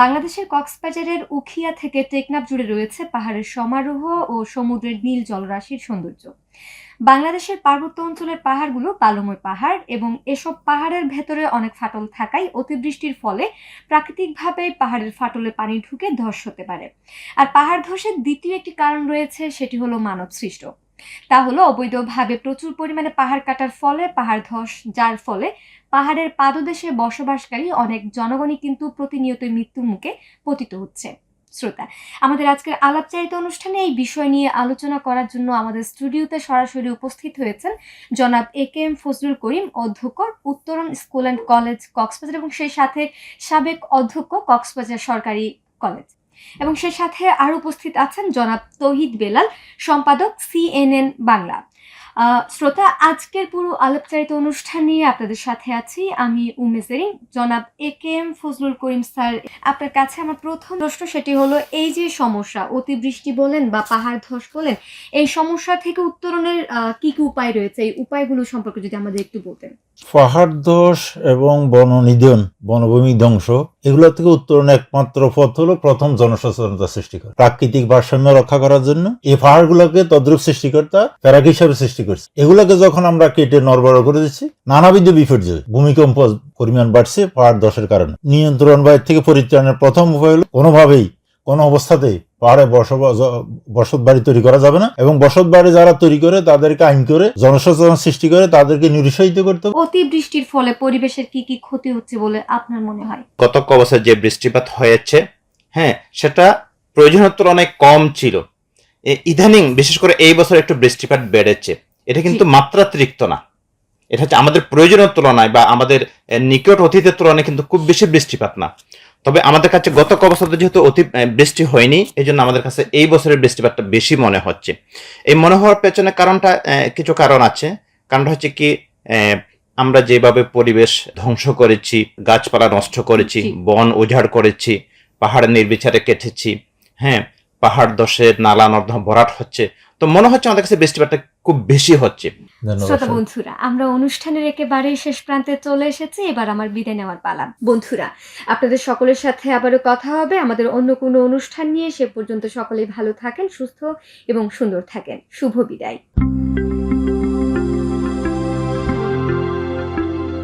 বাংলাদেশের কক্সবাজারের উখিয়া থেকে টেকনাফ জুড়ে রয়েছে পাহাড়ের সমারোহ ও সমুদ্রের নীল জলরাশির সৌন্দর্য। বাংলাদেশের পার্বত্য অঞ্চলের পাহাড়গুলো বালুময় পাহাড় এবং এসব পাহাড়ের ভেতরে অনেক ফাটল থাকায় অতিবৃষ্টির ফলে প্রাকৃতিকভাবে পাহাড়ের ফাটলে পানি ঢুকে ধস হতে পারে। আর পাহাড় ধসের দ্বিতীয় একটি কারণ রয়েছে, সেটি হলো মানব সৃষ্ট তা হলো অবৈধভাবে প্রচুর পরিমাণে পাহাড় কাটার ফলে, পাহাড় ধস, যার ফলে পাহাড়ের পাদদেশে বসবাসকারী অনেক জনগণই কিন্তু প্রতিনিয়ত মৃত্যুর মুখে পতিত হচ্ছে। শ্রোতা, আমাদের আজকের আলাপচারিত অনুষ্ঠানে এই বিষয় নিয়ে আলোচনা করার জন্য আমাদের স্টুডিওতে সরাসরি উপস্থিত হয়েছেন জনাব এ কে এম ফজলুল করিম, অধ্যক্ষ উত্তরণ স্কুল অ্যান্ড কলেজ কক্সবাজার এবং সেই সাথে সাবেক অধ্যক্ষ কক্সবাজার সরকারি কলেজ। এবং সে সাথে আরও উপস্থিত আছেন জনাব তহিদ বেলাল, সম্পাদক সিএনএন বাংলা। শ্রোতা, আজকের পুরো আলাপচারিত অনুষ্ঠান নিয়ে আপনাদের সাথে আছি। আমি উমে জনাব A K M Fazlul Karim sir. আপনার কাছে আমার প্রথম প্রশ্ন সেটি হলো, এই যে সমস্যা, অতিবৃষ্টি বলেন বা পাহাড় ধস বলেন, এই সমস্যা থেকে উত্তরণের কি কি উপায় রয়েছে? এই উপায়গুলো সম্পর্কে যদি আমাদের একটু বলতেন। পাহাড় ধস এবং বননিধন, বনভূমি ধ্বংস এগুলো থেকে উত্তরণের একমাত্র পথ হলো প্রথম জনসচেতনতা সৃষ্টি করা। প্রাকৃতিক ভারসাম্য রক্ষা করার জন্য এই পাহাড়গুলোকে তদ্রুপ সৃষ্টিকর্তা প্যারাক হিসাবে সৃষ্টি করছে। এগুলোকে যখন আমরা কেটে নরবর করে দিচ্ছি, নানাবিধ বিপর্যয়, ভূমিকম্প, পরিমাণ বাড়ছে পাহাড় দশের কারণে। নিয়ন্ত্রণ বাইর থেকে পরিত্রাণের প্রথম উপায় হলো কোনোভাবেই কোনো অবস্থাতেই পাহাড়ে বসবাস বসত বাড়ি তৈরি করা যাবে না। এবং বসত বাড়ি যারা তৈরি করে তাদেরকে আইন করে জনসচেতন সৃষ্টি করে তাদেরকে নিরুৎসাহিত করতে হবে। অতিবৃষ্টির ফলে পরিবেশের কি কি ক্ষতি হচ্ছে বলে আপনার মনে হয়? গত ক বছর যে বৃষ্টিপাত হয়েছে হ্যাঁ সেটা প্রয়োজনের তুলনায় কম ছিল। ইদানিং বিশেষ করে এই বছর একটু বৃষ্টিপাত বেড়েছে। এটা কিন্তু মাত্রাতিরিক্ত না। এটা হচ্ছে আমাদের প্রয়োজনের তুলনায় বা আমাদের নিকট অতীতের তুলনায় কিন্তু খুব বেশি বৃষ্টিপাত না। তবে আমাদের কাছে গত ক বছর যেহেতু অতি বৃষ্টি হয়নি এই জন্য আমাদের কাছে এই বছরের বৃষ্টিপাতটা বেশি মনে হচ্ছে। এই মনে হওয়ার পেছনে কারণটা কিছু কারণ আছে। কারণটা হচ্ছে কি আমরা যেভাবে পরিবেশ ধ্বংস করেছি গাছপালা নষ্ট করেছি বন উজাড় করেছি পাহাড় নির্বিচারে কেটেছি হ্যাঁ পাহাড় দশের নালা নর্দমা ভরাট হচ্ছে তো মনে হচ্ছে আমাদের কাছে বৃষ্টিপাতটা খুব বেশি হচ্ছে। শ্রোতা বন্ধুরা আমরা অনুষ্ঠানের একেবারে শেষ প্রান্তে চলে এসেছি এবার আমার বিদায় নেওয়ার পালা। বন্ধুরা আপনাদের সকলের সাথে আবারও কথা হবে আমাদের অন্য কোনো অনুষ্ঠান নিয়ে সে পর্যন্ত সকলেই ভালো থাকেন সুস্থ এবং সুন্দর থাকেন। শুভ বিদায়।